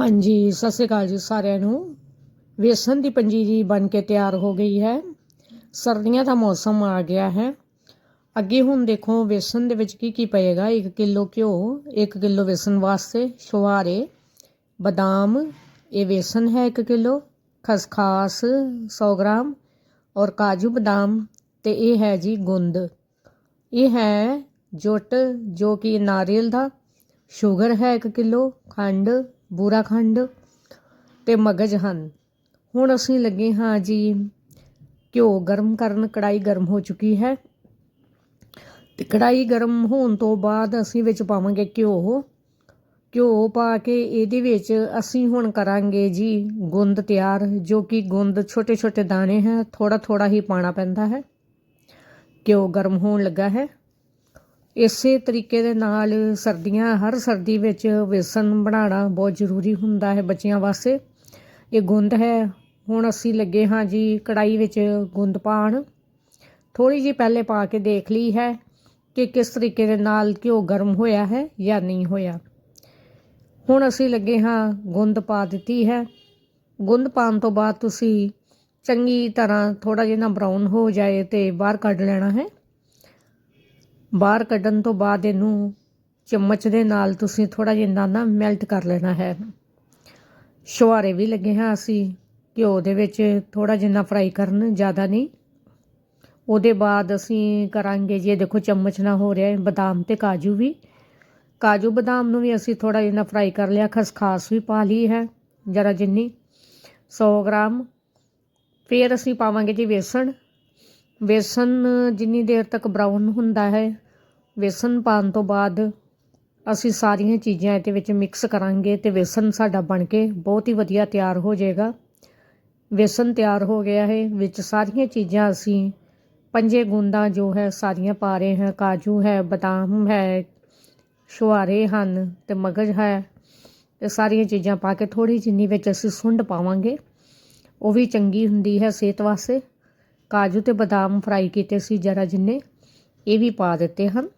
ਹਾਂਜੀ, ਸਤਿ ਸ਼੍ਰੀ ਅਕਾਲ ਜੀ ਸਾਰਿਆਂ ਨੂੰ। ਵੇਸਣ ਦੀ ਪੰਜੀਰੀ ਬਣ ਕੇ ਤਿਆਰ ਹੋ ਗਈ ਹੈ। ਸਰਦੀਆਂ ਦਾ ਮੌਸਮ ਆ ਗਿਆ ਹੈ। ਅੱਗੇ ਹੁਣ ਦੇਖੋ ਵੇਸਣ ਦੇ ਵਿੱਚ ਕੀ ਕੀ ਪਏਗਾ। 1 ਕਿਲੋ ਘਿਓ 1 ਕਿਲੋ ਵੇਸਣ ਵਾਸਤੇ ਛੁਹਾਰੇ ਬਦਾਮ, ਇਹ ਵੇਸਣ ਹੈ 1 ਕਿਲੋ, ਖਸਖਾਸ 100 ਗ੍ਰਾਮ ਔਰ ਕਾਜੂ ਬਦਾਮ ਤੇ ਇਹ ਹੈ ਜੀ ਗੁੰਦ। ਇਹ ਹੈ ਜੁੱਟ ਜੋ ਕਿ ਨਾਰੀਅਲ ਦਾ, ਸ਼ੂਗਰ ਹੈ 1 ਕਿਲੋ, ਖੰਡ ਬੂਰਾ ਖੰਡ ਤੇ ਮਗਜ ਹਨ। ਹੁਣ ਅਸੀਂ ਲੱਗੇ ਹਾਂ ਜੀ, ਘਿਓ ਗਰਮ ਕਰਨ ਕੜਾਈ ਗਰਮ ਹੋ ਚੁੱਕੀ ਹੈ। ਤੇ ਕੜਾਈ ਗਰਮ ਹੋਣ ਤੋਂ ਬਾਅਦ ਅਸੀਂ ਵਿੱਚ ਪਾਵਾਂਗੇ ਘਿਓ। ਘਿਓ ਪਾ ਕੇ ਇਹਦੇ ਵਿੱਚ ਅਸੀਂ ਹੁਣ ਕਰਾਂਗੇ ਜੀ ਗੁੰਦ ਤਿਆਰ, ਜੋ ਕਿ ਗੁੰਦ ਛੋਟੇ ਛੋਟੇ ਦਾਣੇ ਹੈ ਥੋੜਾ ਥੋੜਾ ਹੀ ਪਾਣਾ ਪੈਂਦਾ ਹੈ। ਘਿਓ ਗਰਮ ਹੋਣ ਲੱਗਾ ਹੈ। ਇਸੇ ਤਰੀਕੇ ਦੇ ਨਾਲ ਸਰਦੀਆਂ, ਹਰ ਸਰਦੀ ਵਿੱਚ ਵੇਸਣ ਬਣਾਉਣਾ ਬਹੁਤ ਜ਼ਰੂਰੀ ਹੁੰਦਾ ਹੈ ਬੱਚਿਆਂ ਵਾਸਤੇ। ਇਹ ਗੁੰਦ ਹੈ। ਹੁਣ ਅਸੀਂ ਲੱਗੇ ਹਾਂ ਜੀ ਕੜਾਈ ਵਿੱਚ ਗੁੰਦ ਪਾਣ ਥੋੜੀ ਜਿਹੀ ਪਹਿਲੇ ਪਾ ਕੇ ਦੇਖ ਲਈ ਹੈ ਕਿ ਕਿਸ ਤਰੀਕੇ ਦੇ ਨਾਲ ਘਿਓ ਗਰਮ ਹੋਇਆ ਹੈ ਜਾਂ ਨਹੀਂ ਹੋਇਆ। ਹੁਣ ਅਸੀਂ ਲੱਗੇ ਹਾਂ ਗੁੰਦ ਪਾ ਦਿੱਤੀ ਹੈ। ਗੁੰਦ ਪਾਉਣ ਤੋਂ ਬਾਅਦ ਤੁਸੀਂ ਚੰਗੀ ਤਰ੍ਹਾਂ ਥੋੜਾ ਜਿਹਾ ਨਾ ਬਰਾਊਨ ਹੋ ਜਾਏ ਤੇ ਬਾਹਰ ਕੱਢ ਲੈਣਾ ਹੈ। ਬਾਹਰ ਕੱਢਣ ਤੋਂ ਬਾਅਦ ਇਹਨੂੰ ਚਮਚ ਦੇ ਨਾਲ ਤੁਸੀਂ ਥੋੜਾ ਜਿਹਾ ਨਾ ਮੈਲਟ ਕਰ ਲੈਣਾ ਹੈ। ਸ਼ੁਹਾਰੇ ਵੀ ਲੱਗੇ ਹਾਂ ਅਸੀਂ। ਘਿਓ ਦੇ ਵਿੱਚ ਥੋੜਾ ਜਿਹਾ ਫਰਾਈ ਕਰਨ ਜ਼ਿਆਦਾ ਨਹੀਂ। ਉਹਦੇ ਬਾਅਦ ਅਸੀਂ ਕਰਾਂਗੇ ਜੀ ਦੇਖੋ ਚਮਚ ਨਾਲ ਹੋ ਰਿਹਾ ਹੈ ਬਦਾਮ ਤੇ ਕਾਜੂ ਵੀ। ਕਾਜੂ ਬਦਾਮ ਨੂੰ ਵੀ ਅਸੀਂ ਥੋੜਾ ਜਿਹਾ ਫਰਾਈ ਕਰ ਲਿਆ, ਖਸਖਾਸ ਵੀ ਪਾ ਲਈ ਹੈ, ਜਰਾ ਜਿੰਨੀ। 100 ਗ੍ਰਾਮ। ਫਿਰ ਅਸੀਂ ਪਾਵਾਂਗੇ ਜੀ ਵੇਸਣ। ਵੇਸਣ ਜਿੰਨੀ ਦੇਰ ਤੱਕ ਬਰਾਊਨ ਹੁੰਦਾ ਹੈ ਵੇਸਣ ਪਾਉਣ ਤੋਂ ਬਾਅਦ ਅਸੀਂ ਸਾਰੀਆਂ ਚੀਜ਼ਾਂ ਇਹਦੇ ਵਿੱਚ ਮਿਕਸ ਕਰਾਂਗੇ ਤੇ ਵੇਸਣ ਸਾਡਾ ਬਣ ਕੇ ਬਹੁਤ ਹੀ ਵਧੀਆ ਤਿਆਰ ਹੋ ਜਾਏਗਾ। ਵੇਸਣ ਤਿਆਰ ਹੋ ਗਿਆ ਹੈ, ਵਿੱਚ ਸਾਰੀਆਂ ਚੀਜ਼ਾਂ ਅਸੀਂ ਪੰਜੇ ਗੁੰਦਾਂ ਜੋ ਹੈ ਸਾਰੀਆਂ ਪਾ ਰਹੇ ਹਾਂ। ਕਾਜੂ ਹੈ, ਬਦਾਮ ਹੈ ਛੁਹਾਰੇ ਹਨ ਤੇ ਮਗਜ ਹੈ ਤੇ ਸਾਰੀਆਂ ਚੀਜ਼ਾਂ ਪਾ ਕੇ ਥੋੜੀ ਜਿੰਨੀ ਵਿੱਚ ਅਸੀਂ ਸੁੰਡ ਪਾਵਾਂਗੇ, ਉਹ ਵੀ ਚੰਗੀ ਹੁੰਦੀ ਹੈ ਸਿਹਤ ਵਾਸਤੇ। ਕਾਜੂ ਤੇ ਬਦਾਮ ਫਰਾਈ ਕੀਤੇ ਸੀ ਜਰਾ ਜਿੰਨੇ, ਇਹ ਵੀ ਪਾ ਦਿੱਤੇ ਹਨ।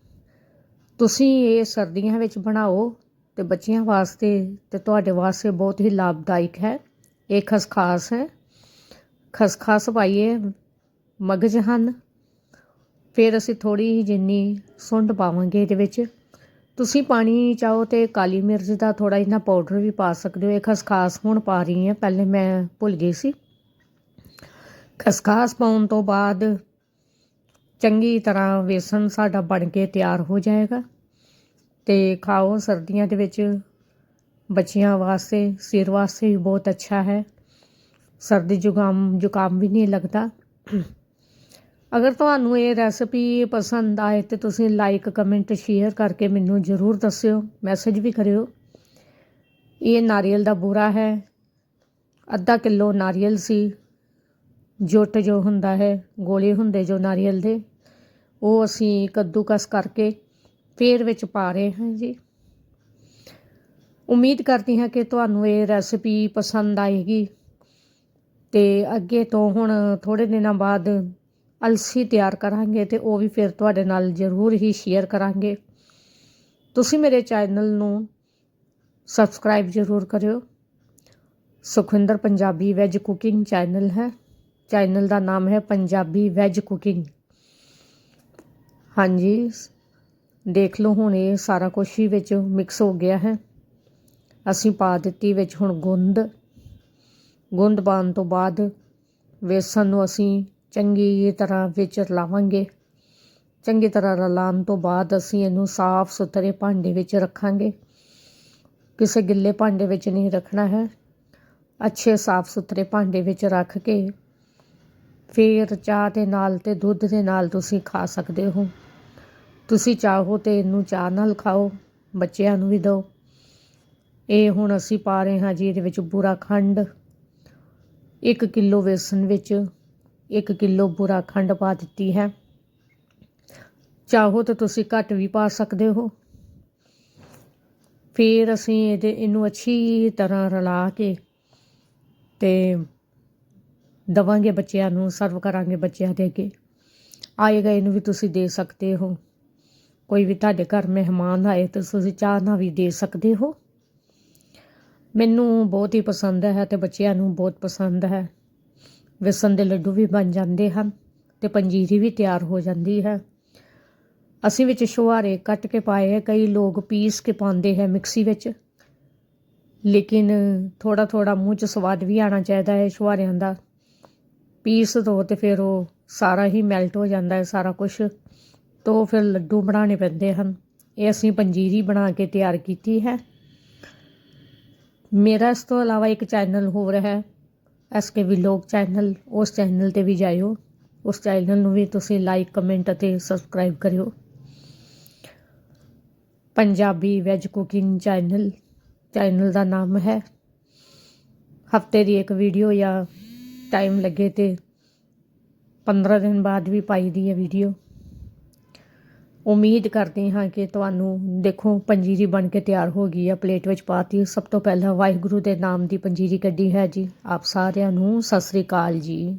ਤੁਸੀਂ ਇਹ ਸਰਦੀਆਂ ਵਿੱਚ ਬਣਾਓ ਤੇ ਬੱਚਿਆਂ ਵਾਸਤੇ ਤੇ ਤੁਹਾਡੇ ਵਾਸਤੇ ਬਹੁਤ ਹੀ ਲਾਭਦਾਇਕ ਹੈ। ਇਹ ਖਸਖਾਸ ਹੈ। ਖਸਖਾਸ ਪਾਈਏ, ਮਗਜ ਹਨ। ਫਿਰ ਅਸੀਂ ਥੋੜੀ ਜਿੰਨੀ ਸੁੰਡ ਪਾਵਾਂਗੇ ਇਹਦੇ ਵਿੱਚ। ਤੁਸੀਂ ਪਾਣੀ ਚਾਹੋ ਤੇ ਕਾਲੀ ਮਿਰਚ ਦਾ ਥੋੜਾ ਜਿਹਾ ਪਾਊਡਰ ਵੀ ਪਾ ਸਕਦੇ ਹੋ। ਇਹ ਖਸਖਾਸ ਹੁਣ ਪਾ ਰਹੀ ਹਾਂ। ਪਹਿਲੇ ਮੈਂ ਭੁੱਲ ਗਈ ਸੀ। ਖਸਖਾਸ ਪਾਉਣ ਤੋਂ ਬਾਅਦ ਚੰਗੀ ਤਰ੍ਹਾਂ ਵੇਸਣ ਸਾਡਾ ਬਣ ਕੇ ਤਿਆਰ ਹੋ ਜਾਏਗਾ ਤੇ ਖਾਓ, ਸਰਦੀਆਂ ਦੇ ਵਿੱਚ ਬੱਚਿਆਂ ਵਾਸਤੇ ਸਿਰ ਵਾਸਤੇ ਵੀ ਬਹੁਤ ਅੱਛਾ ਹੈ। ਸਰਦੀ ਜ਼ੁਕਾਮ ਜ਼ੁਕਾਮ ਵੀ ਨਹੀਂ ਲੱਗਦਾ। ਅਗਰ ਤੁਹਾਨੂੰ ਇਹ ਰੈਸਪੀ ਪਸੰਦ ਆਏ ਤੇ ਤੁਸੀਂ ਲਾਈਕ ਕਮੈਂਟ ਸ਼ੇਅਰ ਕਰਕੇ ਮੈਨੂੰ ਜ਼ਰੂਰ ਦੱਸਿਓ ਮੈਸੇਜ ਵੀ ਕਰਿਓ। ਇਹ ਨਾਰੀਅਲ ਦਾ ਬੂਰਾ ਹੈ। ਅੱਧਾ ਕਿਲੋ ਨਾਰੀਅਲ ਸੀ। ਜੁੱਟ ਜੋ ਹੁੰਦਾ ਹੈ, ਗੋਲੇ ਹੁੰਦੇ ਜੋ ਨਾਰੀਅਲ ਦੇ, ਉਹ ਅਸੀਂ ਕੱਦੂਕਸ ਕਰਕੇ ਫੇਰ ਵਿੱਚ ਪਾ ਰਹੇ ਹਾਂ ਜੀ। ਉਮੀਦ ਕਰਦੀ ਹਾਂ ਕਿ ਤੁਹਾਨੂੰ ਇਹ ਰੈਸਪੀ ਪਸੰਦ ਆਏਗੀ। ਤੇ ਅੱਗੇ ਤੋਂ ਹੁਣ ਥੋੜੇ ਦਿਨਾਂ ਬਾਅਦ ਅਲਸੀ ਤਿਆਰ ਕਰਾਂਗੇ ਤੇ ਉਹ ਵੀ ਫਿਰ ਤੁਹਾਡੇ ਨਾਲ ਜ਼ਰੂਰ ਹੀ ਸ਼ੇਅਰ ਕਰਾਂਗੇ। ਤੁਸੀਂ ਮੇਰੇ ਚੈਨਲ ਨੂੰ ਸਬਸਕ੍ਰਾਈਬ ਜ਼ਰੂਰ ਕਰਿਓ। Sukhwinder Punjabi veg cooking channel ਹੈ। ਚੈਨਲ ਦਾ ਨਾਮ ਹੈ ਪੰਜਾਬੀ ਵੈਜ ਕੁਕਿੰਗ। ਹਾਂਜੀ, ਦੇਖ ਲਓ ਹੁਣ ਇਹ ਸਾਰਾ ਕੁਝ ਹੀ ਵਿੱਚ ਮਿਕਸ ਹੋ ਗਿਆ ਹੈ। ਅਸੀਂ ਪਾ ਦਿੱਤੀ ਵਿੱਚ ਹੁਣ ਗੁੰਦ। ਗੁੰਦ ਪਾਉਣ ਤੋਂ ਬਾਅਦ ਵੇਸਣ ਨੂੰ ਅਸੀਂ ਚੰਗੀ ਤਰ੍ਹਾਂ ਵਿੱਚ ਰਲਾਵਾਂਗੇ। ਚੰਗੀ ਤਰ੍ਹਾਂ ਰਲਾਉਣ ਤੋਂ ਬਾਅਦ ਅਸੀਂ ਇਹਨੂੰ ਸਾਫ਼ ਸੁਥਰੇ ਭਾਂਡੇ ਵਿੱਚ ਰੱਖਾਂਗੇ। ਕਿਸੇ ਗਿੱਲੇ ਭਾਂਡੇ ਵਿੱਚ ਨਹੀਂ ਰੱਖਣਾ ਹੈ। ਅੱਛੇ ਸਾਫ਼ ਸੁਥਰੇ ਭਾਂਡੇ ਵਿੱਚ ਰੱਖ ਕੇ ਫਿਰ ਚਾਹ ਦੇ ਨਾਲ ਅਤੇ ਦੁੱਧ ਦੇ ਨਾਲ ਤੁਸੀਂ ਖਾ ਸਕਦੇ ਹੋ। ਤੁਸੀਂ ਚਾਹੋ ਤੇ ਇਹਨੂੰ ਚਾਹ ਨਾਲ ਖਾਓ, ਬੱਚਿਆਂ ਨੂੰ ਵੀ ਦਿਓ। ਇਹ ਹੁਣ ਅਸੀਂ ਪਾ ਰਹੇ ਹਾਂ ਜੀ ਇਹਦੇ ਵਿੱਚ ਬੁਰਾ ਖੰਡ। 1 ਕਿਲੋ ਵੇਸਣ ਵਿੱਚ 1 ਕਿਲੋ ਬੁਰਾ ਖੰਡ ਪਾ ਦਿੱਤੀ ਹੈ। ਚਾਹੋ ਤਾਂ ਤੁਸੀਂ ਘੱਟ ਵੀ ਪਾ ਸਕਦੇ ਹੋ। ਫਿਰ ਅਸੀਂ ਇਹਦੇ, ਇਹਨੂੰ ਅੱਛੀ ਤਰ੍ਹਾਂ ਰਲਾ ਕੇ ਤੇ ਦਵਾਂਗੇ ਬੱਚਿਆਂ ਨੂੰ, ਸਰਵ ਕਰਾਂਗੇ ਬੱਚਿਆਂ ਦੇ ਅੱਗੇ। ਆਏਗਾ ਇਹਨੂੰ ਵੀ ਤੁਸੀਂ ਦੇ ਸਕਦੇ ਹੋ। ਕੋਈ ਵੀ ਤੁਹਾਡੇ ਘਰ ਮਹਿਮਾਨ ਆਏ ਤਾਂ ਤੁਸੀਂ ਚਾਹ ਨਾਲ ਵੀ ਦੇ ਸਕਦੇ ਹੋ। ਮੈਨੂੰ ਬਹੁਤ ਹੀ ਪਸੰਦ ਹੈ ਤੇ ਬੱਚਿਆਂ ਨੂੰ ਬਹੁਤ ਪਸੰਦ ਹੈ। ਵੇਸਣ ਦੇ ਲੱਡੂ ਵੀ ਬਣ ਜਾਂਦੇ ਹਨ ਤੇ ਪੰਜੀਰੀ ਵੀ ਤਿਆਰ ਹੋ ਜਾਂਦੀ ਹੈ। ਅਸੀਂ ਵਿੱਚ ਛੁਹਾਰੇ ਕੱਟ ਕੇ ਪਾਏ ਹੈ, ਕਈ ਲੋਕ ਪੀਸ ਕੇ ਪਾਉਂਦੇ ਹੈ ਮਿਕਸੀ ਵਿੱਚ। ਲੇਕਿਨ ਥੋੜਾ ਥੋੜਾ ਮੂੰਹ 'ਚ ਸਵਾਦ ਵੀ ਆਉਣਾ ਚਾਹੀਦਾ ਹੈ ਛੁਹਾਰਿਆਂ ਦਾ। ਪੀਸ ਦੋ ਅਤੇ ਫਿਰ ਉਹ ਸਾਰਾ ਹੀ ਮੈਲਟ ਹੋ ਜਾਂਦਾ ਹੈ, ਸਾਰਾ ਕੁਝ ਤੋਂ ਫਿਰ ਲੱਡੂ ਬਣਾਉਣੇ ਪੈਂਦੇ ਹਨ। ਇਹ ਅਸੀਂ ਪੰਜੀਰੀ ਬਣਾ ਕੇ ਤਿਆਰ ਕੀਤੀ ਹੈ। ਮੇਰਾ ਇਸ ਤੋਂ ਇਲਾਵਾ ਇੱਕ ਚੈਨਲ ਹੋਰ ਹੈ ਐਸ ਕੇ ਵਲੌਗ ਚੈਨਲ ਉਸ ਚੈਨਲ ਤੇ ਵੀ ਜਾਇਓ। ਉਸ ਚੈਨਲ ਨੂੰ ਵੀ ਤੁਸੀਂ ਲਾਈਕ ਕਮੈਂਟ ਅਤੇ ਸਬਸਕ੍ਰਾਈਬ ਕਰਿਓ। Punjabi veg cooking channel channel ਦਾ ਨਾਮ ਹੈ। ਹਫ਼ਤੇ ਦੀ ਇੱਕ ਵੀਡੀਓ ਜਾਂ ਟਾਈਮ ਲੱਗੇ ਤੇ 15 ਦਿਨ ਬਾਅਦ ਵੀ ਪਾਈ ਦੀ ਹੈ ਵੀਡੀਓ ਉਮੀਦ ਕਰਦੀ ਹਾਂ ਕਿ ਤੁਹਾਨੂੰ ਦੇਖੋ ਪੰਜੀਰੀ ਬਣ ਕੇ ਤਿਆਰ ਹੋ ਗਈ ਹੈ ਪਲੇਟ ਵਿੱਚ ਪਾਤੀ ਸਭ ਤੋਂ ਪਹਿਲਾਂ ਵਾਹਿਗੁਰੂ ਦੇ ਨਾਮ ਦੀ ਪੰਜੀਰੀ ਕੱਢੀ ਹੈ ਜੀ। ਆਪ ਸਾਰਿਆਂ ਨੂੰ ਸਤਿ ਸ੍ਰੀ ਅਕਾਲ ਜੀ।